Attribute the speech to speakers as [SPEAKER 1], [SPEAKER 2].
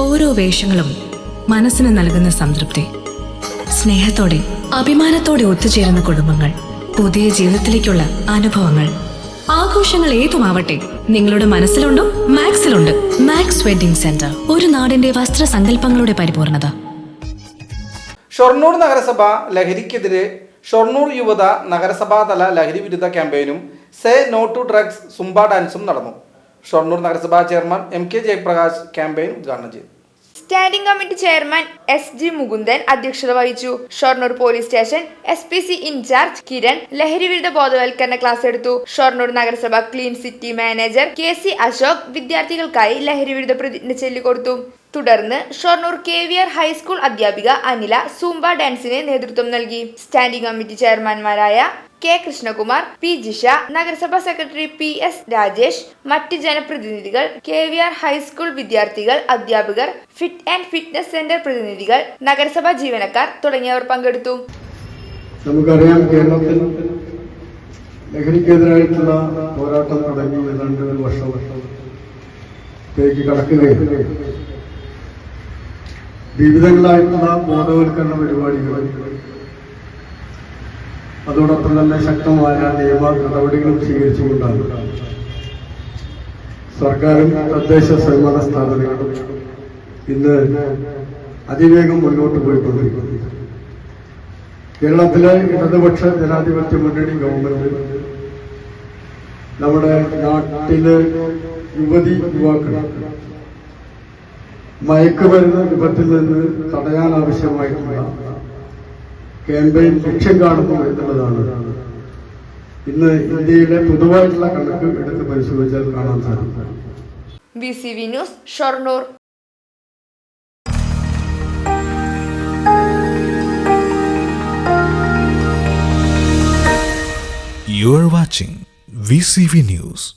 [SPEAKER 1] ഓരോ വേഷങ്ങളും മനസ്സിന് നൽകുന്ന സംതൃപ്തി. സ്നേഹത്തോടെ അഭിമാനത്തോടെ ഒത്തുചേരുന്ന കുടുംബങ്ങൾ പുതിയ ജീവിതത്തിലേക്കുള്ള അനുഭവങ്ങൾ. ആഘോഷങ്ങൾ ഏതുമാവട്ടെ നിങ്ങളുടെ മനസ്സിലുണ്ടോ മാക്സിലുണ്ട്. മാക്സ് വെഡിംഗ് സെന്റർ ഒരു നാടിന്റെ വസ്ത്ര വസ്ത്രസങ്കല്പങ്ങളുടെ പരിപൂർണത.
[SPEAKER 2] ഷൊർണൂർ നഗരസഭ ലഹരിക്കെതിരെ ഷൊർണൂർ യുവത നഗരസഭാതല ലഹരി വിരുദ്ധ ക്യാമ്പയിനും say no to drugs zumba ഡാൻസും നടന്നു. ഷൊർണൂർ നഗരസഭാ chairman M K Jayaprakash campaign ഉദ്ഘാടനം ചെയ്തു.
[SPEAKER 3] Standing committee chairman S G Mukundan അധ്യക്ഷത വഹിച്ചു. Shoranur police station S P C in charge Kiran ലഹരി വിരുദ്ധ ബോധവൽക്കരണ ക്ലാസ് എടുത്തു. ഷൊർണൂർ നഗരസഭ clean city manager K C Ashok വിദ്യാർത്ഥികൾക്കായി ലഹരി വിരുദ്ധ പ്രതിജ്ഞ ചൊല്ലിക്കൊടുത്തു തുടർന്ന് Shoranur K V R high school അധ്യാപിക അനില സൂംബ ഡാൻസിന് നേതൃത്വം നൽകി. സ്റ്റാൻഡിംഗ് കമ്മിറ്റി ചെയർമാൻമാരായ കെ കൃഷ്ണകുമാർ പി ജിഷ നഗരസഭാ സെക്രട്ടറി പി എസ് രാജേഷ് മറ്റ് ജനപ്രതിനിധികൾ കെ വി ആർ ഹൈസ്കൂൾ വിദ്യാർത്ഥികൾ അധ്യാപകർ ഫിറ്റ് ആൻഡ് ഫിറ്റ്നസ് സെന്റർ പ്രതിനിധികൾ നഗരസഭാ ജീവനക്കാർ തുടങ്ങിയവർ പങ്കെടുത്തു.
[SPEAKER 4] നമുക്കറിയാം കേരളത്തിൽ ലഹരിക്കെതിരായിട്ടുള്ള പോരാട്ടം തുടങ്ങി ഏതാണ്ട് ഒരു വർഷത്തേക്ക് കടക്കുകയും വിവിധങ്ങളായിട്ടുള്ള ബോധവൽക്കരണ പരിപാടികൾ അതോടൊപ്പം തന്നെ ശക്തമായ നിയമ നടപടികളും സ്വീകരിച്ചുകൊണ്ടാണ് സർക്കാരും തദ്ദേശ സ്വയംഭരണ സ്ഥാപനങ്ങളും ഇന്ന് അതിവേഗം മുന്നോട്ട് പോയിക്കൊണ്ടിരിക്കുന്നു. കേരളത്തിലെ ഇടതുപക്ഷ ജനാധിപത്യ മുന്നണി ഗവൺമെന്റ് നമ്മുടെ നാട്ടിലെ യുവതി യുവാക്കൾ മയക്കുമരുന്ന് വിപത്തിൽ നിന്ന് തടയാൻ ആവശ്യമായിട്ടുള്ള ക്യാമ്പയിൻ ലക്ഷ്യം കാണുന്നു എന്നുള്ളതാണ് ഇന്ന് ഇന്ത്യയിലെ പൊതുവായിട്ടുള്ള കണക്ക് എടുത്ത് പരിശോധിച്ചാൽ കാണാൻ സാധിക്കും.
[SPEAKER 3] B C V news Shoranur
[SPEAKER 5] You are watching VCV News.